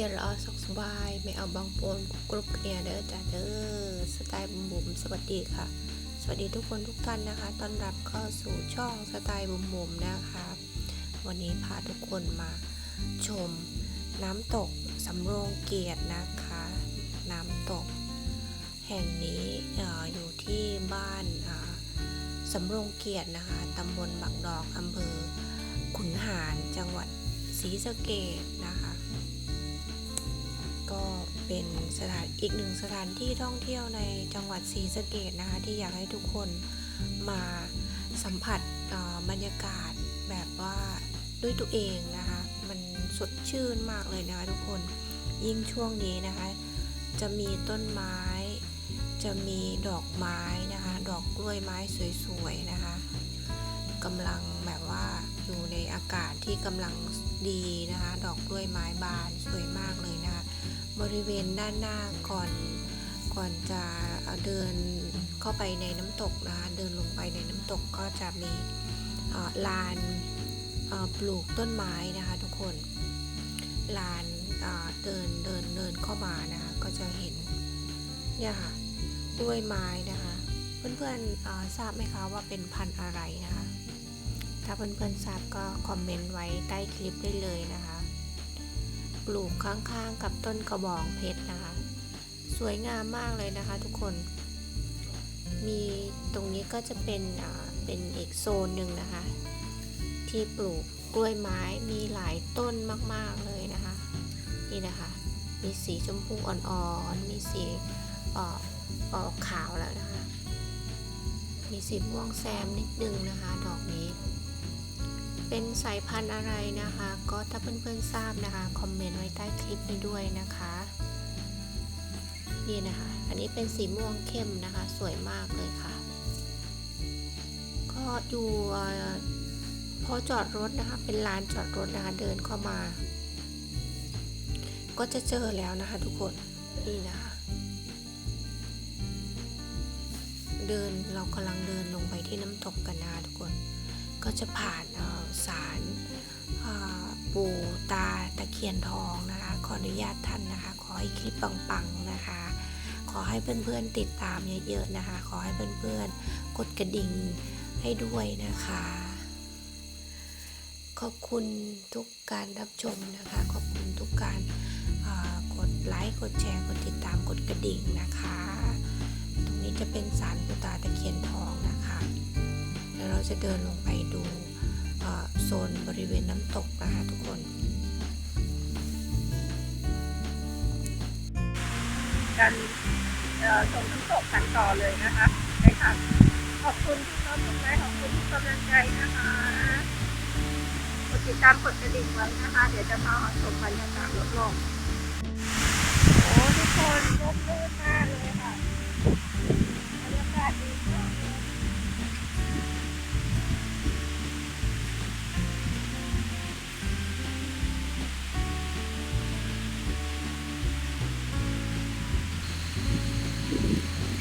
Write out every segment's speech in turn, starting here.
ชียร์เอาสุขสบายไม่เอาบางปนกรุบเคลียร์เด้อจ้าเด้อสไตล์บุ๋มบุ๋มสวัสดีค่ะ สวัสดีทุกคนทุกท่านนะคะต้อนรับเข้าสู่ช่องสไตล์บุ๋มบุ๋มนะคะ วันนี้พาทุกคนมาชมน้ำตกสำโรงเกียรตินะคะ น้ำตก แห่งนี้ออยู่ที่บ้านสำโรงเกียรตินะคะตำบลบักดอกอำเภอขุนหารจังหวัดศรีสะเกษนะคะ ก็เป็นสถานอีกหนึ่งสถานที่ท่องเที่ยวในจังหวัดศรีสะเกษนะคะ ที่อยากให้ทุกคนมาสัมผัสบรรยากาศแบบว่าด้วยตัวเองนะคะ มันสดชื่นมากเลยนะคะทุกคนยิ่งช่วงนี้นะคะ จะมีต้นไม้ จะมีดอกไม้นะคะ ดอกกล้วยไม้สวยๆนะคะ กำลังแบบว่าอยู่ในอากาศที่กำลังดีนะคะ ดอกกล้วยไม้บานสวยมากเลยนะคะบริเวณด้านหน้าก่อนก่อนจะเดินเข้าไปในน้ำตกนะคะเดินลงไปในน้ำตกก็จะมีลานปลูกต้นไม้นะคะ ทุกคนลานเดินเดินเดินเข้ามานะคะก็จะเห็นเนี่ยค่ะกล้วยไม้นะคะ เพื่อนๆทราบไหมคะว่าเป็นพันธุ์อะไรนะคะ ถ้าเพื่อนๆทราบก็คอมเมนต์ไว้ใต้คลิปได้เลยนะคะ ปลูกข้างๆกับต้นกระบองเพชรนะคะ สวยงามมากเลยนะคะทุกคน มีตรงนี้ก็จะเป็นอ่าเป็นอีกโซนหนึ่งนะคะ ที่ปลูกกล้วยไม้มีหลายต้นมากๆเลยนะคะ นี่นะคะ มีสีชมพูอ่อนๆ มีสีออกออกขาวแล้วนะคะ มีสีม่วงแซมนิดนึงนะคะ ดอกนี้ เป็นสายพันธุ์อะไรนะคะ ก็ถ้าเพื่อนๆทราบนะคะคอมเมนต์ไว้ใต้คลิปนี้ด้วยนะคะนี่นะคะ อันนี้เป็นสีม่วงเข้มนะคะ สวยมากเลยค่ะ ก็อยู่พอจอดรถนะคะ เป็นลานจอดรถนะคะเดินเข้ามา ก็จะเจอแล้วนะคะทุกคนนี่นะคะ เดินเรากำลังเดินลงไปที่น้ำตกกันนะคะทุกคน ก็จะผ่านเอ่อศาลเอ่อปู่ตาตะเคียนทองนะคะ ขออนุญาตท่านนะคะ ขอให้คลิปปังๆนะคะ ขอให้เพื่อนๆติดตามเยอะๆนะคะ ขอให้เพื่อนๆกดกระดิ่งให้ด้วยนะคะ ขอบคุณทุกการรับชมนะคะ ขอบคุณทุกการกดไลค์ กดแชร์ กดติดตาม กดกระดิ่งนะคะ ตรงนี้จะเป็นศาลปู่ตาตะเคียนทองนะ แล้วเราจะเดินลงไปดูโซนบริเวณน้ำตกนะคะทุกคน กันเอ่อชมน้ำตกกันต่อเลยนะคะได้ค่ะขอบคุณที่น้องทุกท่านขอบคุณทุกกำลังใจนะคะกดติดตามกดกระดิ่งไว้นะคะ เดี๋ยวจะพามาชมบรรยากาศรอบๆ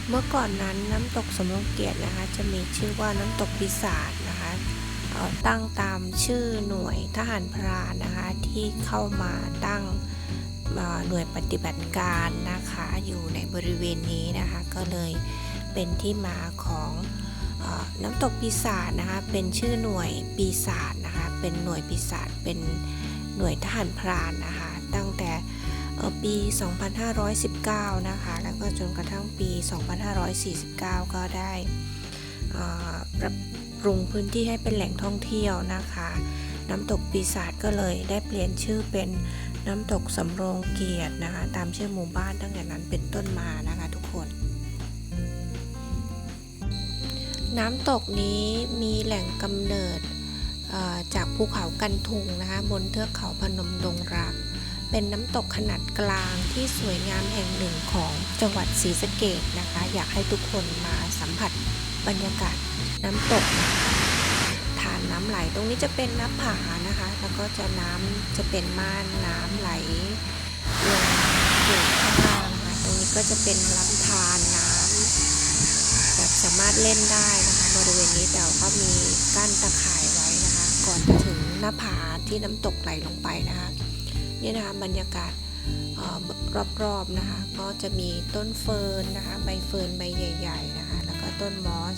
เมื่อก่อนนั้นน้ำตกสำโรงเกียรตินะคะ จะมีชื่อว่าน้ำตกปีศาจนะคะตั้งตามชื่อหน่วยทหารพรานนะคะ ที่เข้ามาตั้งหน่วยปฏิบัติการนะคะ อยู่ในบริเวณนี้นะคะ ก็เลยเป็นที่มาของอน้ำตกปีศาจนะคะ เป็นชื่อหน่วยปีศาจนะคะ เป็นหน่วยปีศาจเป็นหน่วยทหารพรานนะคะ ตั้งแต่ ปี 2519 นะคะ แล้วก็จนกระทั่งปี 2549 ก็ได้เอ่อปรับปรุงพื้นที่ให้เป็นแหล่งท่องเที่ยวนะคะ น้ำตกปีศาจก็เลยได้เปลี่ยนชื่อเป็นน้ำตกสำโรงเกียรตินะคะ ตามชื่อหมู่บ้านตั้งแต่นั้นเป็นต้นมานะคะทุกคน น้ำตกนี้มีแหล่งกำเนิดจากภูเขากันทุงนะคะ บนเทือกเขาพนมดงรัก เป็นน้ำตกขนาดกลางที่สวยงามแห่งหนึ่งของจังหวัดศรีสะเกดนะคะ อยากให้ทุกคนมาสัมผัสบรรยากาศน้ำตกทานน้ำไหล ตรงนี้จะเป็นน้ำผานะคะ แล้วก็จะน้ำจะเป็นม่านน้ำไหลลงอยู่ข้างล่างนะคะตรงนี้ก็จะเป็นลำธารน้ำแบบสามารถเล่นได้นะคะ บริเวณนี้แต่ก็มีกั้นตะข่ายไว้นะคะ ก่อนจะถึงหน้าผาที่น้ำตกไหลลงไปนะคะ นี่นะคะบรรยากาศออรอบๆนะคะ ก็จะมีต้นเฟิร์นนะคะ ใบเฟิร์นใบใหญ่ๆนะคะ แล้วก็ต้นมอส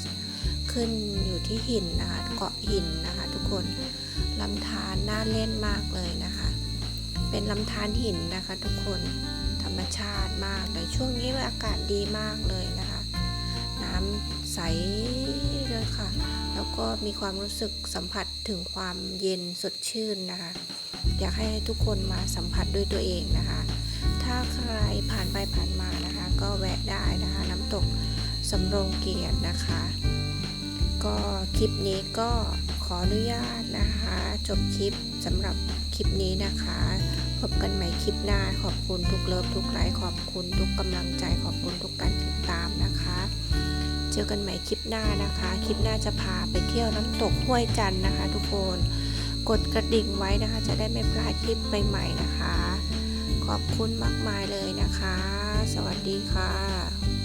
ขึ้นอยู่ที่หินนะคะเกาะหินนะคะ ทุกคนลำธารน่าเล่นมากเลยนะคะ เป็นลำธารหินนะคะ ทุกคนธรรมชาติมากเลยช่วงนี้อากาศดีมากเลยนะคะ น้ำใสเลยค่ะ แล้วก็มีความรู้สึกสัมผัสถึงความเย็นสดชื่นนะคะ อยากให้ทุกคนมาสัมผัสด้วยตัวเองนะคะ ถ้าใครผ่านไปผ่านมานะคะ ก็แวะได้นะคะ น้ำตกสำโรงเกียรตินะคะ ก็คลิปนี้ก็ขออนุญาตนะคะ จบคลิปสำหรับคลิปนี้นะคะ พบกันใหม่คลิปหน้าขอบคุณทุกเลิฟทุกไลค์ขอบคุณทุกกำลังใจขอบคุณทุกการติดตามนะคะ เจอกันใหม่คลิปหน้านะคะ คลิปหน้าจะพาไปเที่ยวน้ำตกห้วยจันนะคะ ทุกคน กดกระดิ่งไว้นะคะ จะได้ไม่พลาดคลิปใหม่ๆนะคะ ขอบคุณมากมายเลยนะคะ สวัสดีค่ะ